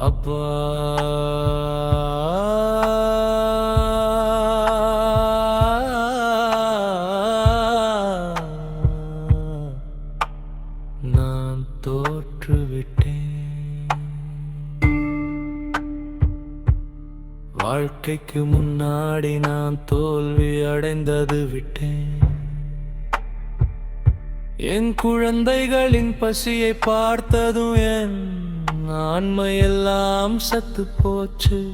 அப்பா. நான் தோற்றுவிட்டேன். வாழ்க்கைக்கு முன்னாடி நான் தோல்வி அடைந்தது விட்டேன். என் குழந்தைகளின் பசியை பார்த்ததும் என் ஆண்மையெல்லாம் சத்து போச்சு.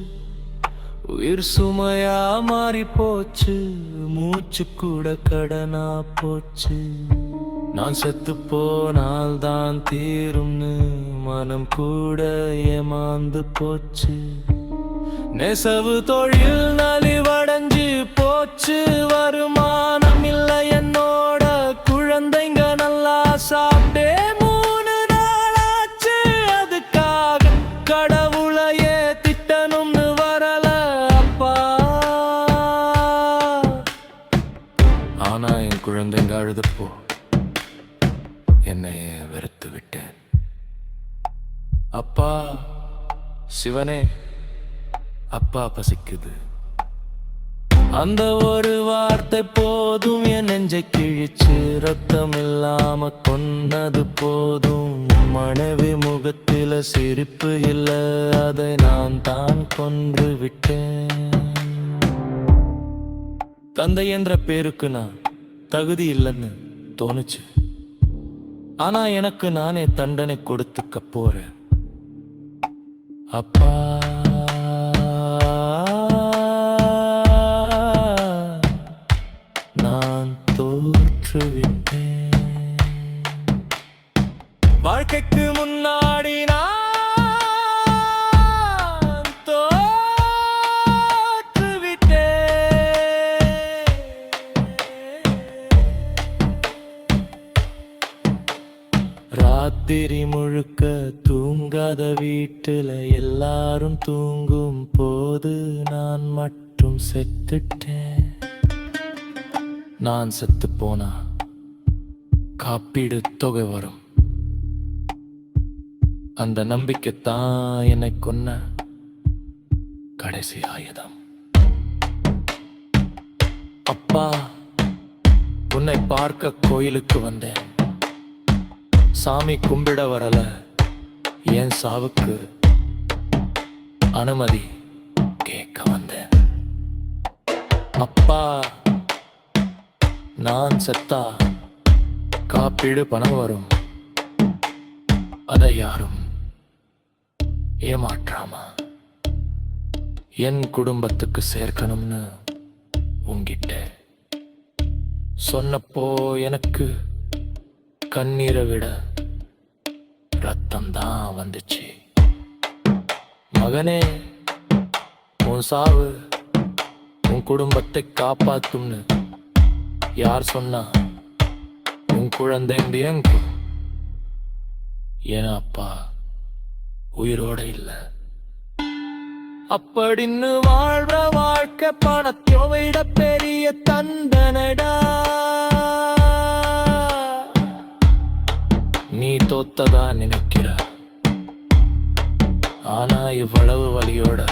உயிர் சுமையா மாறி போச்சு. மூச்சு கூட கடனா போச்சு. நான் செத்து போனால் தான் தீரும்னு மனம் கூட ஏமாந்து போச்சு. நெசவு தொழில் நலிவடங்க கடவுளையே திட்டணும்னு வரல அப்பா. ஆனா என் குழந்தைங்க அழுதப்போ என்னையே வெறுத்து விட்டேன். அப்பா சிவனே அப்பா பசிக்குது. அந்த ஒரு வார்த்தை போதும் என் நெஞ்சை கிழிச்சு ரத்தம் இல்லாம கொன்னது போதும். மனைவி முகத்தில சிரிப்பு இல்ல அதை நான் தான் கொன்று விட்டேன். தந்தை என்ற பேருக்கு நான் தகுதி இல்லைன்னு தோணுச்சு. ஆனா எனக்கு நானே தண்டனை கொடுத்துக்க போறேன். அப்பா. நான் தோற்றுவிட்டேன். வாழ்க்கைக்கு முன்னாடி நான் தோற்றுவிட்டேன். ராத்திரி முழுக்க தூங்காத வீட்டுல எல்லாரும் தூங்கும் போது நான் மட்டும் செத்துட்டேன். நான் செத்து போனா காப்பீடு தொகை வரும். அந்த நம்பிக்கை தான் என்னை கொன்ன கடைசி ஆயுதம். அப்பா உன்னை பார்க்க கோயிலுக்கு வந்தேன். சாமி கும்பிட வரல. என் சாவுக்கு அனுமதி கேட்க வந்தேன். அப்பா நான் செத்தா காப்பீடு பணம் வரும். அதை யாரும் ஏமாற்றாமா? என் குடும்பத்துக்கு சேர்க்கணும்னு உங்கிட்ட சொன்னப்போ எனக்கு கண்ணீரை விட ரத்தம் தான் வந்துச்சு. மகனே உன் சாவு உன் குடும்பத்தை காப்பாத்தும்னு யார் சொன்னா? உன் குழந்தை எங்கு ஏன்னா அப்பா உயிரோட இல்ல. அப்படின்னு வாழ்ற வாழ்க்கை பணத்தை விட பெரிய தண்டனடா. நீ தோத்ததா நினைக்கிற? ஆனா இவ்வளவு வலியோட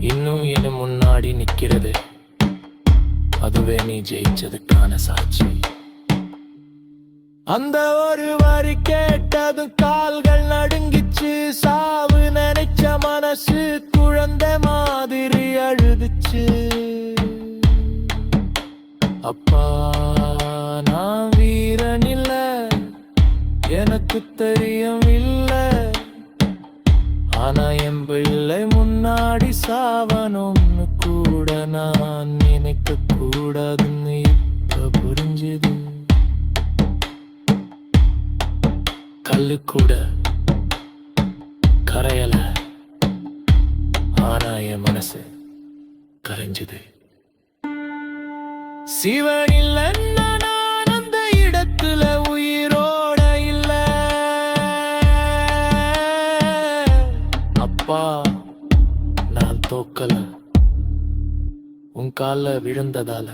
இன்னும் என் முன்னாடி நிக்கிறது. அதுவே நீ ஜெயிச்சதுக்கான சாட்சி. அந்த ஒரு வரி கேட்டதும் கால்கள் நடுங்கிச்சு. சாவு நினைச்ச மனசு குழந்தை மாதிரி அழுதுச்சு. அப்பா நான் வீரன் இல்ல. எனக்கு தெரியும் இல்ல. ஆனா என் பிள்ளை முன்னாடி சாவனும் நான் நினைக்க கூடாதுன்னு இப்ப புரிஞ்சது. கல்லு கூட கரையல ஆனா என் மனசு கரைஞ்சது. சிவன் இல்லைன்னா நான் அந்த இடத்துல உயிரோட இல்ல. அப்பா நான் தோக்கலை. உன் கால்ல விழுந்ததால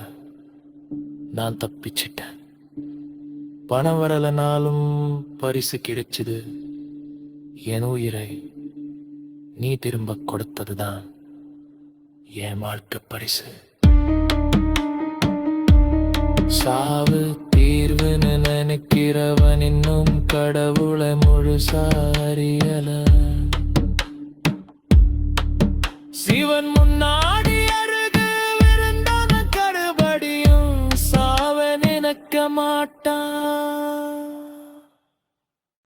நான் தப்பிச்சிட்டேன். பணம் வரலனாலும் பரிசு கிடைச்சது என் உயிரை நீ திரும்ப கொடுத்ததுதான் என் வாழ்க்கை பரிசு. சாவு தீர்வுன்னு நினைக்கிறவன் இன்னும் கடவுளை முழுசா அறியல. சிவன் முன்னா மாட்டான்.